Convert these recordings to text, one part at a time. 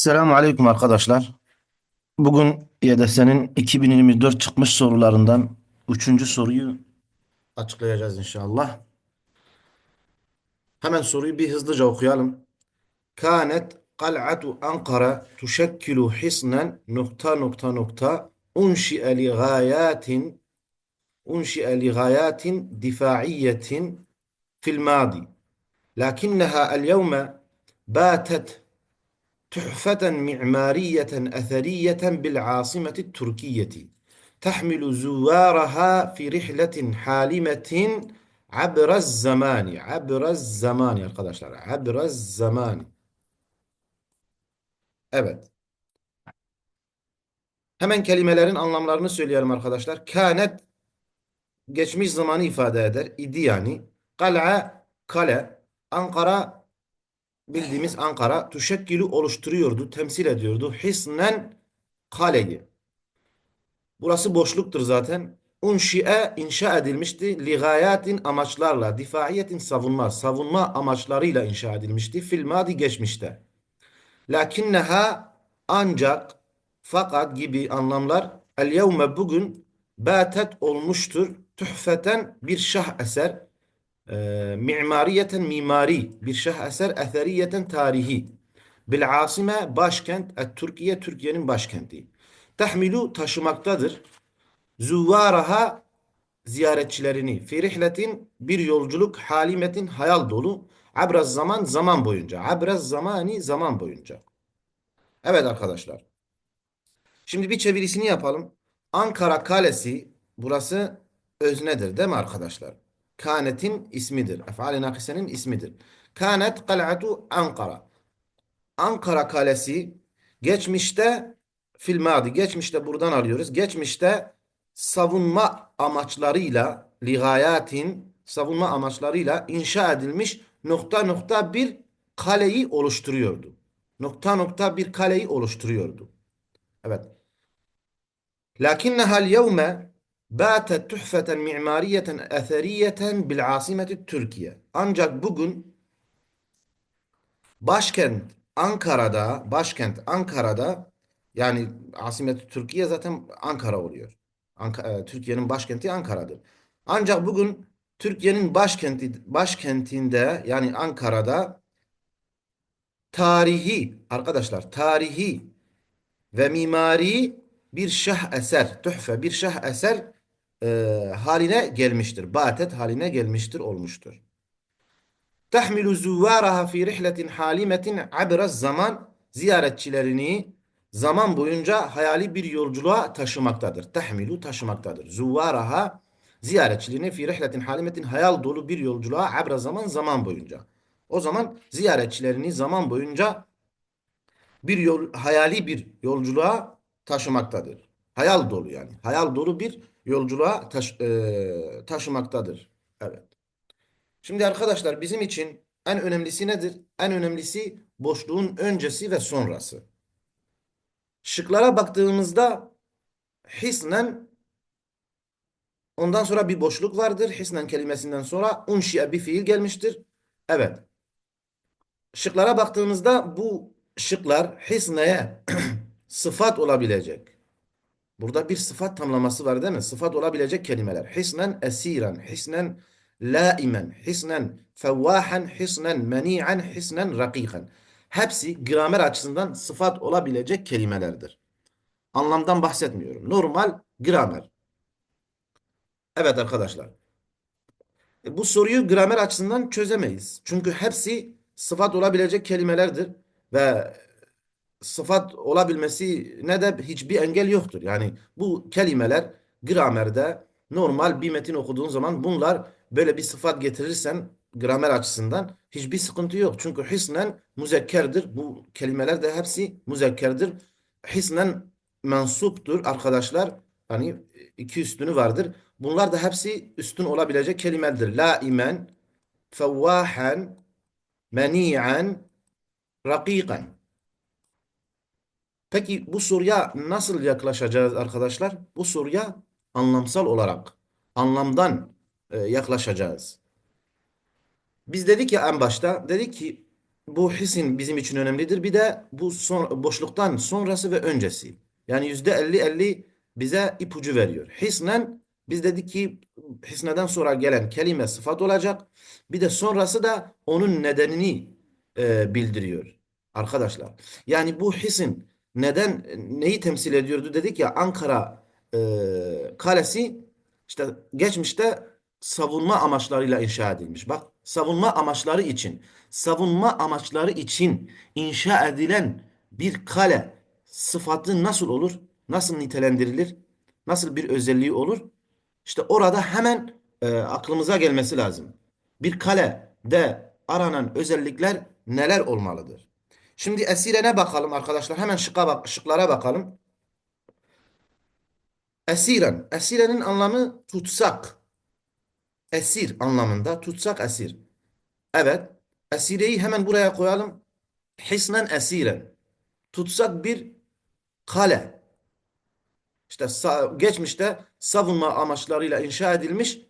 Selamun Aleyküm arkadaşlar. Bugün YDS'nin 2024 çıkmış sorularından üçüncü soruyu açıklayacağız inşallah. Hemen soruyu bir hızlıca okuyalım. Kânet kal'atu Ankara tuşekkilu hisnen nokta nokta nokta unşi'e li gâyâtin unşi'e li gâyâtin difa'iyyetin fil mâdi. Lakinneha el yevme bâtet تحفة معمارية أثرية بالعاصمة التركية تحمل زوارها في رحلة حالمة عبر الزمان عبر الزمان arkadaşlar عبر الزمان Evet. Hemen kelimelerin anlamlarını söyleyelim arkadaşlar. Kânet geçmiş zamanı ifade eder. İdi yani. Kal'a kale. Ankara bildiğimiz Ankara tuşekkilu oluşturuyordu, temsil ediyordu. Hisnen kaleyi. Burası boşluktur zaten. Unşi'e inşa edilmişti. Ligayatin amaçlarla, difaiyetin savunma, savunma amaçlarıyla inşa edilmişti. Fil madi geçmişte. Lakinneha ancak fakat gibi anlamlar el yevme bugün batet olmuştur. Tuhfeten bir şah eser mimariyeten mimari bir şah eser eseriyeten tarihi. Bil asime başkent et Türkiye Türkiye'nin başkenti. Tahmilu taşımaktadır. Zuvaraha ziyaretçilerini fi rihletin bir yolculuk halimetin hayal dolu abraz zaman zaman boyunca. Abraz zamani zaman boyunca. Evet arkadaşlar. Şimdi bir çevirisini yapalım. Ankara Kalesi burası öznedir değil mi arkadaşlar Kanetin ismidir. Efali nakisenin ismidir. Kanet kal'atu Ankara. Ankara kalesi geçmişte fil madi. Geçmişte buradan alıyoruz. Geçmişte savunma amaçlarıyla ligayatin savunma amaçlarıyla inşa edilmiş nokta nokta bir kaleyi oluşturuyordu. Nokta nokta bir kaleyi oluşturuyordu. Evet. Lakinnehal yevme bâtet tuhfeten mimariyeten eseriyeten bil asimeti Türkiye. Ancak bugün başkent Ankara'da, başkent Ankara'da yani asimeti Türkiye zaten Ankara oluyor. Anka, e, Türkiye'nin başkenti Ankara'dır. Ancak bugün Türkiye'nin başkenti başkentinde yani Ankara'da tarihi arkadaşlar tarihi ve mimari bir şah eser, tuhfe bir şah eser e, haline gelmiştir. Batet haline gelmiştir, olmuştur. Tahmilu zuvvaraha fi rihletin halimetin abraz zaman ziyaretçilerini zaman boyunca hayali bir yolculuğa taşımaktadır. Tahmilu taşımaktadır. Zuvvaraha ziyaretçilerini fi rihletin halimetin hayal dolu bir yolculuğa abraz zaman zaman boyunca. O zaman ziyaretçilerini zaman boyunca bir yol, hayali bir yolculuğa taşımaktadır. Hayal dolu yani. Hayal dolu bir yolculuğa taş, e, taşımaktadır. Evet. Şimdi arkadaşlar bizim için en önemlisi nedir? En önemlisi boşluğun öncesi ve sonrası. Şıklara baktığımızda hisnen ondan sonra bir boşluk vardır. Hisnen kelimesinden sonra unşiye bir fiil gelmiştir. Evet. Şıklara baktığımızda bu şıklar hisneye sıfat olabilecek. Burada bir sıfat tamlaması var değil mi? Sıfat olabilecek kelimeler. Hisnen esiren, hisnen laimen, hisnen fevvahen, hisnen meni'en, hisnen rakiken. Hepsi gramer açısından sıfat olabilecek kelimelerdir. Anlamdan bahsetmiyorum. Normal gramer. Evet arkadaşlar. E, bu soruyu gramer açısından çözemeyiz. Çünkü hepsi sıfat olabilecek kelimelerdir. Ve sıfat olabilmesi ne de hiçbir engel yoktur. Yani bu kelimeler gramerde normal bir metin okuduğun zaman bunlar böyle bir sıfat getirirsen gramer açısından hiçbir sıkıntı yok. Çünkü hisnen muzekkerdir. Bu kelimeler de hepsi muzekkerdir. Hisnen mensuptur arkadaşlar. Hani iki üstünü vardır. Bunlar da hepsi üstün olabilecek kelimedir. Laimen, fevvahen, meni'en, rakiken. Peki bu soruya nasıl yaklaşacağız arkadaşlar? Bu soruya anlamsal olarak, anlamdan e, yaklaşacağız. Biz dedik ya en başta, dedik ki bu hisin bizim için önemlidir. Bir de bu son, boşluktan sonrası ve öncesi. Yani yüzde elli elli bize ipucu veriyor. Hisnen biz dedik ki hisneden sonra gelen kelime sıfat olacak. Bir de sonrası da onun nedenini e, bildiriyor. Arkadaşlar. Yani bu hisin neden neyi temsil ediyordu dedik ya Ankara e, kalesi işte geçmişte savunma amaçlarıyla inşa edilmiş. Bak savunma amaçları için savunma amaçları için inşa edilen bir kale sıfatı nasıl olur? Nasıl nitelendirilir? Nasıl bir özelliği olur? İşte orada hemen e, aklımıza gelmesi lazım. Bir kalede aranan özellikler neler olmalıdır? Şimdi esirene bakalım arkadaşlar. Hemen şıkka bak, şıklara bakalım. Esiren. Esirenin anlamı tutsak. Esir anlamında. Tutsak esir. Evet. Esireyi hemen buraya koyalım. Hisnen esiren. Tutsak bir kale. İşte geçmişte savunma amaçlarıyla inşa edilmiş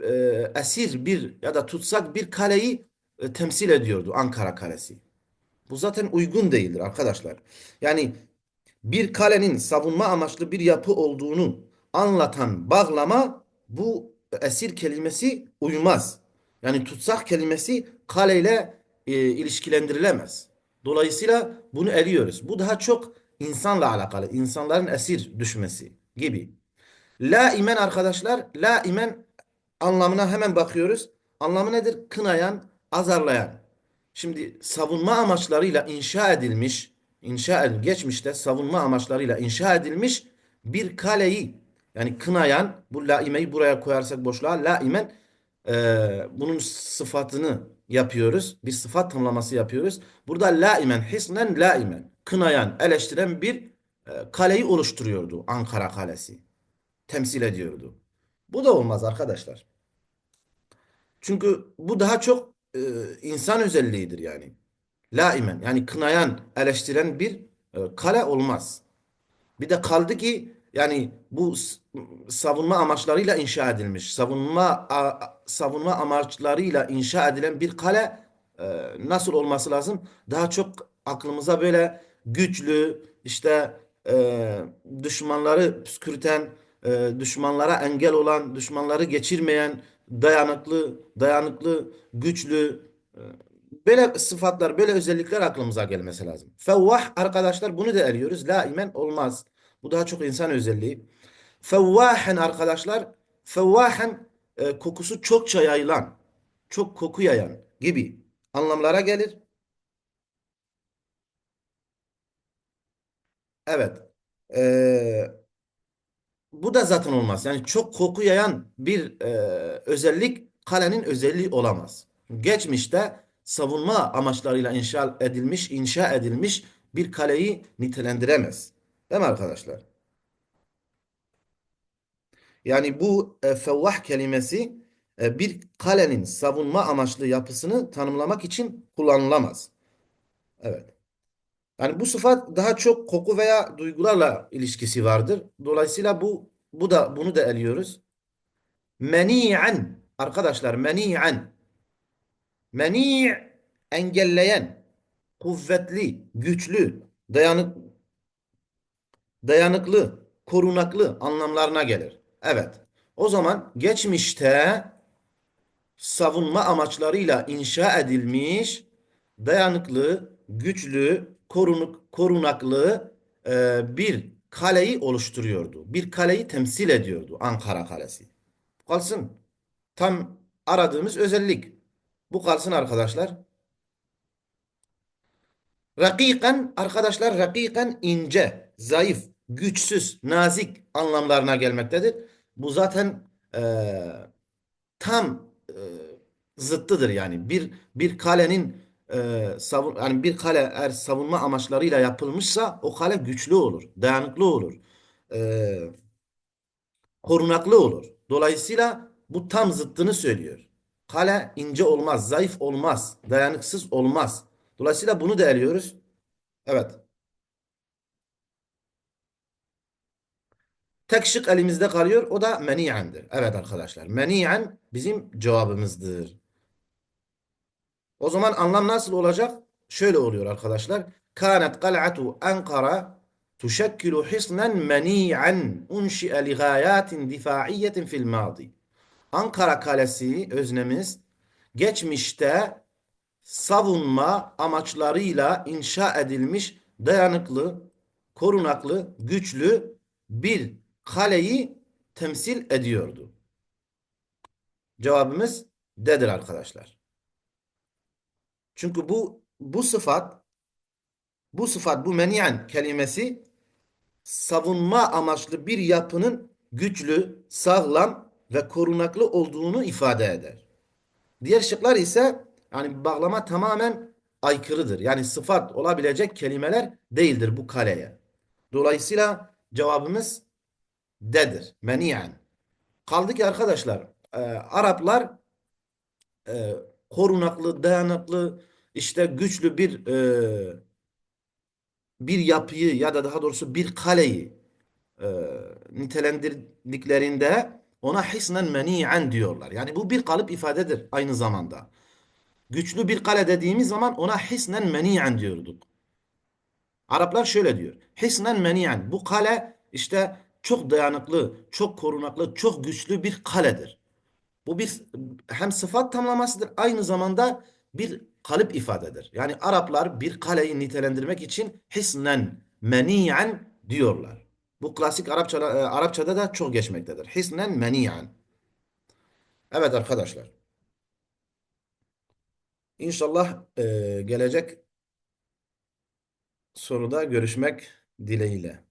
e, esir bir ya da tutsak bir kaleyi e, temsil ediyordu Ankara Kalesi. Bu zaten uygun değildir arkadaşlar. Yani bir kalenin savunma amaçlı bir yapı olduğunu anlatan bağlama bu esir kelimesi uymaz. Yani tutsak kelimesi kaleyle e, ilişkilendirilemez. Dolayısıyla bunu eliyoruz. Bu daha çok insanla alakalı. insanların esir düşmesi gibi. La imen arkadaşlar, la imen anlamına hemen bakıyoruz. Anlamı nedir? Kınayan, azarlayan. Şimdi savunma amaçlarıyla inşa edilmiş, inşa edilmiş, geçmişte savunma amaçlarıyla inşa edilmiş bir kaleyi yani kınayan, bu laimeyi buraya koyarsak boşluğa laimen e, bunun sıfatını yapıyoruz. Bir sıfat tamlaması yapıyoruz. Burada laimen, hisnen laimen, kınayan, eleştiren bir e, kaleyi oluşturuyordu Ankara Kalesi. Temsil ediyordu. Bu da olmaz arkadaşlar. Çünkü bu daha çok e, insan özelliğidir yani. Laimen yani kınayan, eleştiren bir e, kale olmaz. Bir de kaldı ki yani bu savunma amaçlarıyla inşa edilmiş. Savunma a- savunma amaçlarıyla inşa edilen bir kale e, nasıl olması lazım? Daha çok aklımıza böyle güçlü işte düşmanları püskürten, düşmanlara engel olan, düşmanları geçirmeyen, dayanıklı, dayanıklı, güçlü e, Böyle sıfatlar, böyle özellikler aklımıza gelmesi lazım. Fevvah arkadaşlar bunu da eliyoruz. Laimen olmaz. Bu daha çok insan özelliği. Fevvahen arkadaşlar, fevvahen e, kokusu çokça yayılan, çok koku yayan gibi anlamlara gelir. Evet. E, bu da zaten olmaz. Yani çok koku yayan bir e, özellik kalenin özelliği olamaz. Geçmişte savunma amaçlarıyla inşa edilmiş, inşa edilmiş bir kaleyi nitelendiremez. Değil mi arkadaşlar? Yani bu e, fevvah kelimesi e, bir kalenin savunma amaçlı yapısını tanımlamak için kullanılamaz. Evet. Yani bu sıfat daha çok koku veya duygularla ilişkisi vardır. Dolayısıyla bu bu da bunu da eliyoruz. Meni'an arkadaşlar meni'an meni' engelleyen, kuvvetli, güçlü, dayanık, dayanıklı, korunaklı anlamlarına gelir. Evet. O zaman geçmişte savunma amaçlarıyla inşa edilmiş dayanıklı, güçlü, korunuk, korunaklı e, bir kaleyi oluşturuyordu. Bir kaleyi temsil ediyordu Ankara Kalesi. Kalsın. Tam aradığımız özellik. Bu kalsın arkadaşlar. Rakiken arkadaşlar rakiken ince, zayıf, güçsüz, nazik anlamlarına gelmektedir. Bu zaten e, tam e, zıttıdır yani. Bir bir kalenin e, savun yani bir kale eğer savunma amaçlarıyla yapılmışsa o kale güçlü olur, dayanıklı olur, e, korunaklı olur. Dolayısıyla bu tam zıttını söylüyor. Kale ince olmaz, zayıf olmaz, dayanıksız olmaz. Dolayısıyla bunu da eliyoruz. Evet. Tek şık elimizde kalıyor. O da meni'endir. Evet arkadaşlar. Meni'en bizim cevabımızdır. O zaman anlam nasıl olacak? Şöyle oluyor arkadaşlar. Kânet kal'atu Ankara tuşekkilu hisnen meni'an unşi'e li difâiyyetin fil mâdi. Ankara Kalesi öznemiz geçmişte savunma amaçlarıyla inşa edilmiş dayanıklı, korunaklı, güçlü bir kaleyi temsil ediyordu. Cevabımız D'dir arkadaşlar. Çünkü bu bu sıfat bu sıfat bu meniyen kelimesi savunma amaçlı bir yapının güçlü, sağlam ve korunaklı olduğunu ifade eder. Diğer şıklar ise yani bağlama tamamen aykırıdır. Yani sıfat olabilecek kelimeler değildir bu kaleye. Dolayısıyla cevabımız D'dir. Meniyen. Kaldı ki arkadaşlar e, Araplar e, korunaklı, dayanıklı, işte güçlü bir e, bir yapıyı ya da daha doğrusu bir kaleyi e, nitelendirdiklerinde ona hisnen meni'en diyorlar. Yani bu bir kalıp ifadedir aynı zamanda. Güçlü bir kale dediğimiz zaman ona hisnen meni'en diyorduk. Araplar şöyle diyor. Hisnen meni'en. Bu kale işte çok dayanıklı, çok korunaklı, çok güçlü bir kaledir. Bu bir hem sıfat tamlamasıdır aynı zamanda bir kalıp ifadedir. Yani Araplar bir kaleyi nitelendirmek için hisnen, meni'en diyorlar. Bu klasik Arapça, e, Arapçada da çok geçmektedir. Hisnen, meni'en. Evet arkadaşlar. İnşallah e, gelecek soruda görüşmek dileğiyle.